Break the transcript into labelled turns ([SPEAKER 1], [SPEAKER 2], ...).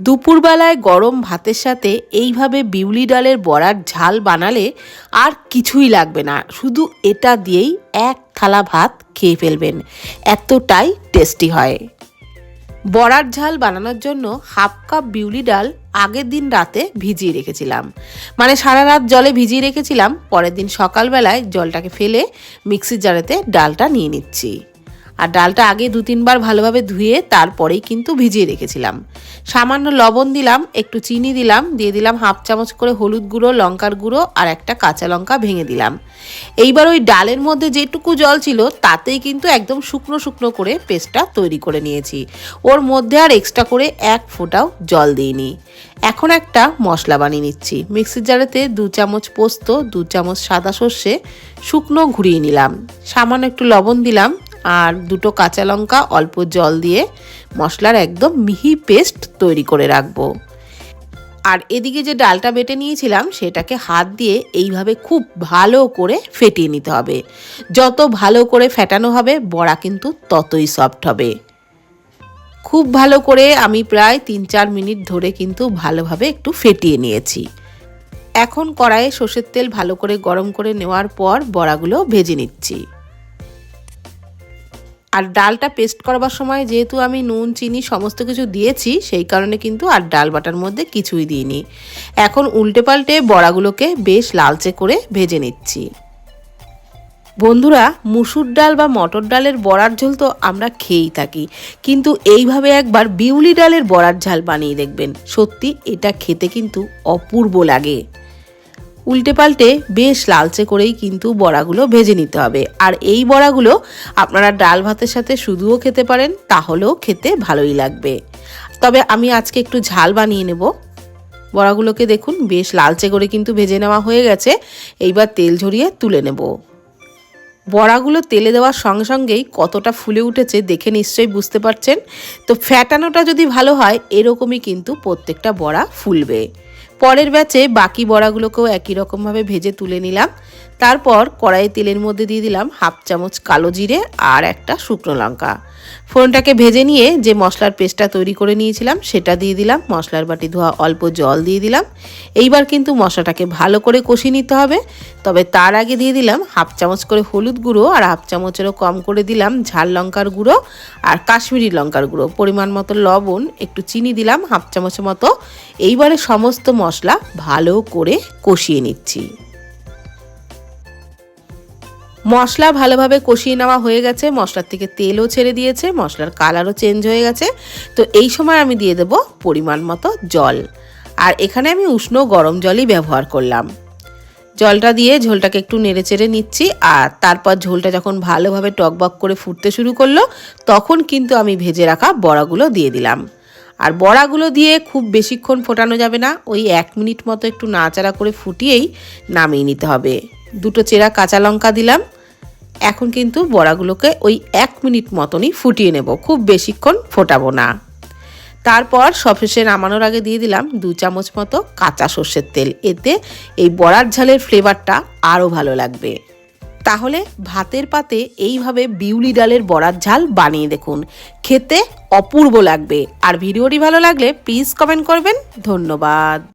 [SPEAKER 1] দুপুরবেলায় গরম ভাতের সাথে এইভাবে বিউলি ডালের বড়ার ঝাল বানালে আর কিছুই লাগবে না। শুধু এটা দিয়েই এক থালা ভাত খেয়ে ফেলবেন। এতটাই টেস্টি হয়। বড়ার ঝাল বানানোর জন্য হাফ কাপ বিউলি ডাল আগের দিন রাতে ভিজিয়ে রেখেছিলাম। মানে সারা রাত জলে ভিজিয়ে রেখেছিলাম, পরের দিন সকালবেলায় জলটাকে ফেলে মিক্সির জারেতে ডালটা নিয়ে নিচ্ছি। আর ডালটা আগে দু তিনবার ভালোভাবে ধুয়ে তারপরেই কিন্তু ভিজিয়ে রেখেছিলাম। সামান্য লবণ দিলাম, একটু চিনি দিলাম, দিয়ে দিলাম হাফ চামচ করে হলুদ গুঁড়ো, লঙ্কার গুঁড়ো আর একটা কাঁচা লঙ্কা ভেঙে দিলাম। এইবার ওই ডালের মধ্যে যেটুকু জল ছিল তাতেই কিন্তু একদম শুকনো শুকনো করে পেস্টটা তৈরি করে নিয়েছি। ওর মধ্যে আর এক্সট্রা করে এক ফোঁটাও জল দিইনি। এখন একটা মশলা বানিয়ে নিচ্ছি। মিক্সির জারেতে দু চামচ পোস্ত, দু চামচ সাদা সর্ষে, শুকনো ঘুরিয়ে নিলাম। সামান্য একটু লবণ দিলাম আর দুটো কাঁচা লঙ্কা অল্প জল দিয়ে মশলার একদম মিহি পেস্ট তৈরি করে রাখব। আর এদিকে যে ডালটা বেটে নিয়েছিলাম, সেটাকে হাত দিয়ে এইভাবে খুব ভালো করে ফেটিয়ে নিতে হবে। যত ভালো করে ফেটানো হবে, বড়া কিন্তু ততই সফট হবে। খুব ভালো করে আমি প্রায় তিন চার মিনিট ধরে কিন্তু ভালোভাবে একটু ফেটিয়ে নিয়েছি। এখন কড়াইয়ে সর্ষের তেল ভালো করে গরম করে নেওয়ার পর বড়াগুলো ভেজে নিচ্ছি। আর ডালটা পেস্ট করবার সময় যেহেতু আমি নুন, চিনি সমস্ত কিছু দিয়েছি, সেই কারণে কিন্তু আর ডাল বাটার মধ্যে কিছুই দিইনি। এখন উল্টে পাল্টে বড়াগুলোকে বেশ লালচে করে ভেজে নিচ্ছি। বন্ধুরা, মুসুর ডাল বা মটর ডালের বড়ার ঝোল তো আমরা খেয়েই থাকি, কিন্তু এইভাবে একবার বিউলি ডালের বড়ার ঝাল বানিয়ে দেখবেন। সত্যি, এটা খেতে কিন্তু অপূর্ব লাগে। উল্টে পাল্টে বেশ লালচে করেই কিন্তু বড়াগুলো ভেজে নিতে হবে। আর এই বড়াগুলো আপনারা ডাল ভাতের সাথে শুধুও খেতে পারেন, তাহলেও খেতে ভালোই লাগবে। তবে আমি আজকে একটু ঝাল বানিয়ে নেব। বড়াগুলোকে দেখুন, বেশ লালচে করে কিন্তু ভেজে নেওয়া হয়ে গেছে। এইবার তেল ঝরিয়ে তুলে নেব। বড়াগুলো তেলে দেওয়ার সঙ্গে সঙ্গেই কতটা ফুলে উঠেছে দেখে নিশ্চয়ই বুঝতে পারছেন। তো ফ্যাটানোটা যদি ভালো হয়, এরকমই কিন্তু প্রত্যেকটা বড়া ফুলবে। পরের ব্যাচে বাকি বড়াগুলোকেও একই রকমভাবে ভেজে তুলে নিলাম। তারপর কড়াই তেলের মধ্যে দিয়ে দিলাম হাফ চামচ কালো জিরে আর একটা শুকনো লঙ্কা। ফোড়নটাকে ভেজে নিয়ে যে মশলার পেস্টটা তৈরি করে নিয়েছিলাম, সেটা দিয়ে দিলাম। মশলার বাটি ধোয়া অল্প জল দিয়ে দিলাম। এইবার কিন্তু মশলাটাকে ভালো করে কষিয়ে নিতে হবে। তবে তার আগে দিয়ে দিলাম হাফ চামচ করে হলুদ গুঁড়ো আর হাফ চামচেরও কম করে দিলাম ঝাল লঙ্কার গুঁড়ো আর কাশ্মীরি লঙ্কার গুঁড়ো। পরিমাণ মতো লবণ, একটু চিনি দিলাম হাফ চামচের মতো। এইবারে সমস্ত মশলা ভালো করে কষিয়ে নিচ্ছি। মশলা ভালোভাবে কষিয়ে নেওয়া হয়ে গেছে, মশলার থেকে তেলও ছেড়ে দিয়েছে, মশলার কালারও চেঞ্জ হয়ে গেছে। তো এই সময় আমি দিয়ে দেব পরিমাণ মতো জল। আর এখানে আমি উষ্ণ গরম জলই ব্যবহার করলাম। জলটা দিয়ে ঝোলটাকে একটু নেড়ে চেড়ে নিচ্ছি, আর তারপর ঝোলটা যখন ভালোভাবে টকবক করে ফুটতে শুরু করল, তখন কিন্তু আমি ভেজে রাখা বড়াগুলো দিয়ে দিলাম। আর বড়াগুলো দিয়ে খুব বেশিক্ষণ ফোটানো যাবে না, ওই এক মিনিট মতো একটু নাড়াচাড়া করে ফুটিয়েই নামিয়ে নিতে হবে। দুটো চেরা কাঁচা লঙ্কা দিলাম। এখন কিন্তু বড়াগুলোকে ওই এক মিনিট মতনই ফুটিয়ে নেব, খুব বেশিক্ষণ ফোটাবো না। তারপর সবশেষে নামানোর আগে দিয়ে দিলাম দু চামচ মতো কাঁচা সর্ষের তেল, এতে এই বড়ার ঝালের ফ্লেভারটা আরও ভালো লাগবে। তাহলে ভাতের পাতে এইভাবে বিউলি ডালের বড়ার ঝাল বানিয়ে দেখুন, খেতে অপূর্ব লাগবে। আর ভিডিওটি ভালো লাগলে প্লিজ কমেন্ট করবেন। ধন্যবাদ।